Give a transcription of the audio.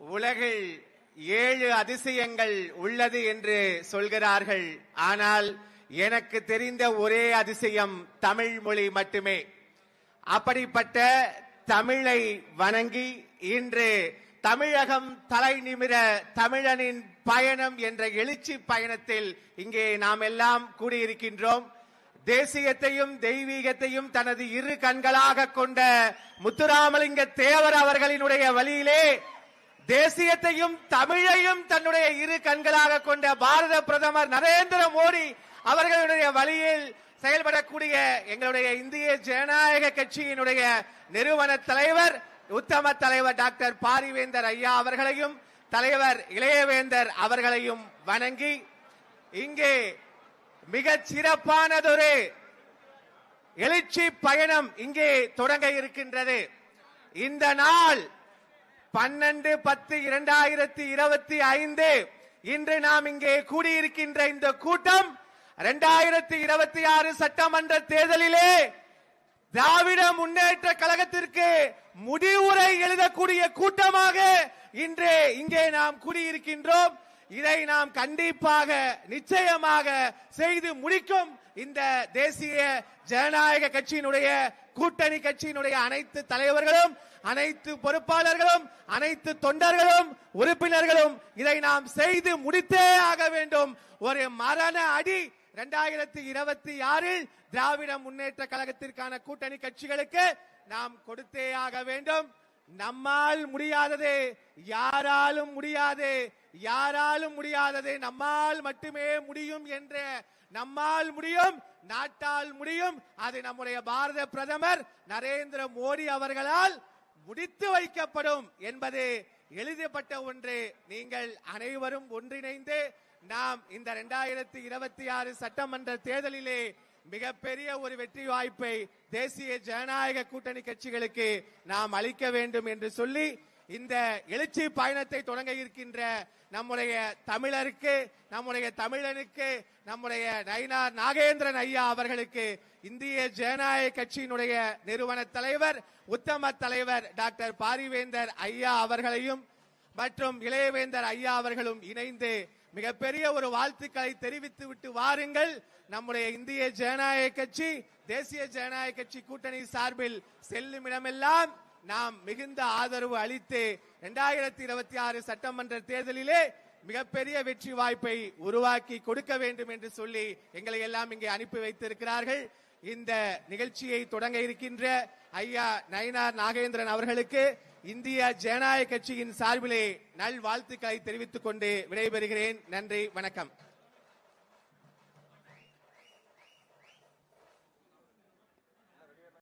உலகில் ஏழு அதிசயங்கள் உள்ளது என்று சொல்கிறார்கள். ஆனால் எனக்கு தெரிந்த ஒரே அதிசயம் தமிழ் மொழி மட்டுமே. அப்படிப்பட்ட தமிழை வணங்கி இன்று தமிழகம் தலை நிமிர தமிழனின் பயணம் என்ற எழுச்சி பயணத்தில் இங்கே நாம் எல்லாம் கூடியிருக்கின்றோம். தேசியத்தையும் தெய்வீகத்தையும் தனது இரு கண்களாக கொண்ட முத்துராமலிங்க தேவர் அவர்களினுடைய வழியிலே தேசியத்தையும் தமிழையும் தன்னுடைய இரு கண்களாக கொண்ட பாரத பிரதமர் நரேந்திர மோடி அவர்களுடைய வழியில் செயல்படக்கூடிய எங்களுடைய இந்திய ஜனநாயக கட்சியினுடைய நிறுவன தலைவர் உத்தம தலைவர் டாக்டர் பாரிவேந்தர் ஐயா அவர்களையும் தலைவர் இளையவேந்தர் அவர்களையும் வணங்கி இங்கே மிக சிறப்பானதொரு எழுச்சி பயணம் இங்கே தொடங்க இருக்கின்றது. இந்த நாள் பன்னெண்டு பத்து இரண்டாயிரத்தி இருபத்தி ஐந்து. இன்று நாம் இங்கே கூடியிருக்கின்ற இந்த கூட்டம் இரண்டாயிரத்தி இருபத்தி ஆறு சட்டமன்ற தேர்தலிலே திராவிட முன்னேற்ற கழகத்திற்கு முடிவுரை எழுதக்கூடிய கூட்டமாக இன்று இங்கே நாம் கூடியிருக்கின்றோம். இதை நாம் கண்டிப்பாக நிச்சயமாக செய்து முடிக்கும் இந்த தேசிய ஜனநாயக கட்சியினுடைய கூட்டணி கட்சியினுடைய அனைத்து தலைவர்களும் அனைத்து பொறுப்பாளர்களும் அனைத்து தொண்டர்களும் உறுப்பினர்களும் இதை நாம் செய்து முடித்தே ஆக வேண்டும். ஒரு மரண அடி இரண்டாயிரத்தி இருபத்தி ஆறில் திராவிட முன்னேற்ற கழகத்திற்கான கூட்டணி கட்சிகளுக்கு நாம் கொடுத்தே ஆக வேண்டும். நம்மால் முடியாதது யாராலும் முடியாது யாராலும் முடியாதது நம்மால் மட்டுமே முடியும் என்ற நம்மால் முடியும் நாட்டால் முடியும் அது நம்முடைய பாரத பிரதமர் நரேந்திர மோடி அவர்களால் முடித்து வைக்கப்படும் என்பது எழுதப்பட்ட ஒன்று. நீங்கள் அனைவரும் ஒன்றிணைந்து நாம் இந்த இரண்டாயிரத்தி இருபத்தி ஆறு சட்டமன்ற தேர்தலிலே மிகப்பெரிய ஒரு வெற்றி வாய்ப்பை தேசிய ஜனநாயக கூட்டணி கட்சிகளுக்கு நாம் அளிக்க வேண்டும் என்று சொல்லி இந்த எழுச்சி பயணத்தை தொடங்க இருக்கின்ற நம்முடைய தமிழருக்கு நம்முடைய தமிழனுக்கு நம்முடைய நயினார் நாகேந்திரன் ஐயா அவர்களுக்கு இந்திய ஜனநாயக கட்சியினுடைய நிறுவன தலைவர் உத்தம தலைவர் டாக்டர் பாரிவேந்தர் ஐயா அவர்களையும் மற்றும் இளையவேந்தர் ஐயா அவர்களும் இணைந்து மிகப்பெரிய ஒரு வாழ்த்துக்களை தெரிவித்து விட்டு வாருங்கள். நம்முடைய இந்திய ஜனநாயக கட்சி தேசிய ஜனநாயக கட்சி கூட்டணி சார்பில் செல்லும் இடமெல்லாம் நாம் மிகுந்த ஆதரவு அளித்து இரண்டாயிரத்தி இருபத்தி ஆறு சட்டமன்ற தேர்தலிலே மிகப்பெரிய வெற்றி வாய்ப்பை உருவாக்கி கொடுக்க வேண்டும் என்று சொல்லி எங்களை எல்லாம் இங்கே அனுப்பி வைத்திருக்கிறார்கள். இந்த நிகழ்ச்சியை தொடங்க இருக்கின்ற ஐயா நயினார் நாகேந்திரன் அவர்களுக்கு இந்திய ஜனநாயக கட்சியின் சார்பிலே நல்வாழ்த்துக்களை தெரிவித்துக் கொண்டு விடைபெறுகிறேன். நன்றி வணக்கம்.